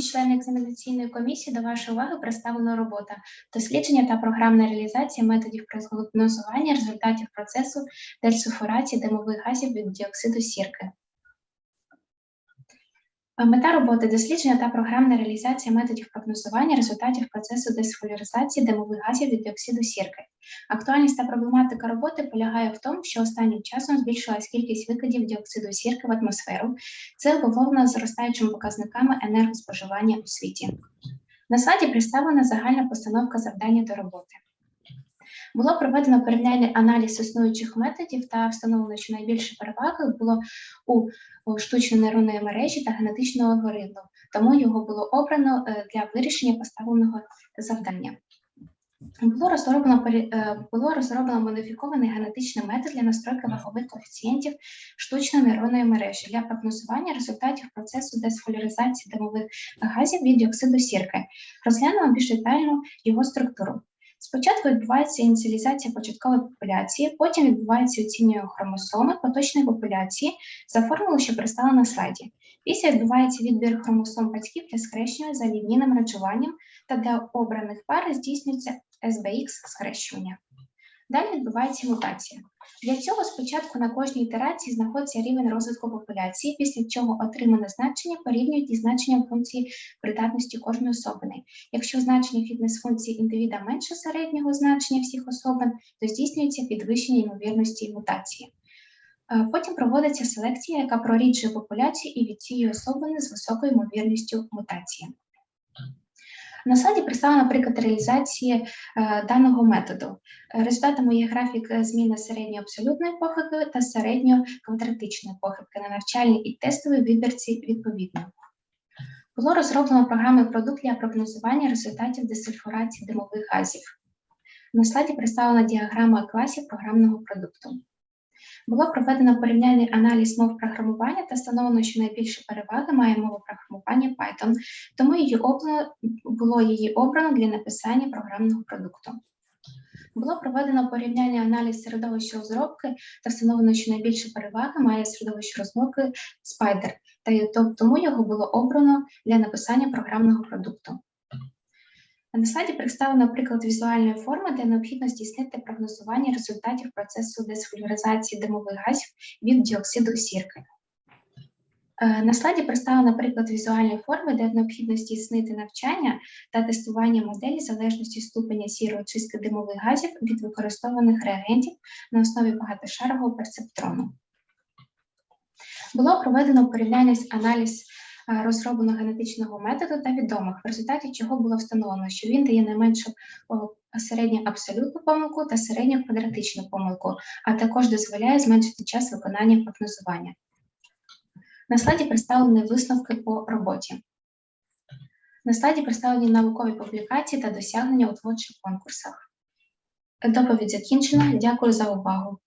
Шановні члени екзаменаційної комісії, до вашої уваги представлена робота дослідження та програмна реалізація методів прогнозування результатів процесу дельсуфорації димових газів від діоксиду сірки. Е, Мета роботи дослідження та програмна реалізація методів прогнозування результатів процесу десульфуризації димових газів від діоксиду сірки. Актуальність та проблематика роботи полягає в тому, що останнім часом збільшилась кількість викидів діоксиду сірки в атмосферу. Це обумовлено зростаючими показниками енергоспоживання у світі. На слайді представлена загальна постановка завдання до роботи. Було проведено порівняльний аналіз існуючих методів та встановлено, що найбільше переваги було у, у штучно-нейронної мережі та генетичного алгоритму, тому його було обрано е, для вирішення поставленого завдання. Було розроблено, е, було розроблено модифікований генетичний метод для настройки вагових коефіцієнтів штучно-нейронної мережі для прогнозування результатів процесу десфоляризації димових газів від діоксиду сірки. Розглянемо більш детально його структуру. Спочатку відбувається ініціалізація початкової популяції, потім відбувається оцінює хромосоми поточної популяції за формулою, що представлена на слайді. Після відбувається відбір хромосом батьків для скрещення за лінійним раджуванням та для обраних пар здійснюється SBX схрещування. Далі відбувається мутація. Для цього спочатку на кожній ітерації знаходиться рівень розвитку популяції, після чого отримане значення порівнюють із значенням функції придатності кожної особини. Якщо значення фітнес-функції індивіда менше середнього значення всіх особин, то здійснюється підвищення ймовірності мутації. Е, Потім проводиться селекція, яка проріджує популяцію і відсіює особини з високою ймовірністю мутації. На слайді представлено приклад реалізації е, даного методу. Результатами є графік е, зміни середньої абсолютної похибки та середньої квадратичної похибки на навчальній і тестовій вибірці відповідно. Було розроблено програмний продукт для прогнозування результатів десульфурації димових газів. На слайді представлена діаграма класів програмного продукту. Було проведено порівняльний аналіз мов програмування та встановлено, що найбільше переваги має мова програмування Python, тому її обрано, було її обрано для написання програмного продукту. Було проведено порівняльний аналіз середовища розробки та встановлено, що найбільше переваги має середовище розробки Spider, та тому його було обрано для написання програмного продукту. На слайді представлено приклад візуальної форми, де необхідно здійснити прогнозування результатів процесу десфлюоризації димових газів від діоксиду сірки. Е, На слайді представлено приклад візуальної форми, де необхідно здійснити навчання та тестування моделі залежності ступеня сірої очистки димових газів від використованих реагентів на основі багатошарового перцептрону. Було проведено порівняльний аналіз розробленого генетичного методу та відомих, в результаті чого було встановлено, що він дає найменшу середню абсолютну помилку та середню квадратичну помилку, а також дозволяє зменшити час виконання прогнозування. На слайді представлені висновки по роботі. На слайді представлені наукові публікації та досягнення у творчих конкурсах. Доповідь закінчена. Дякую за увагу.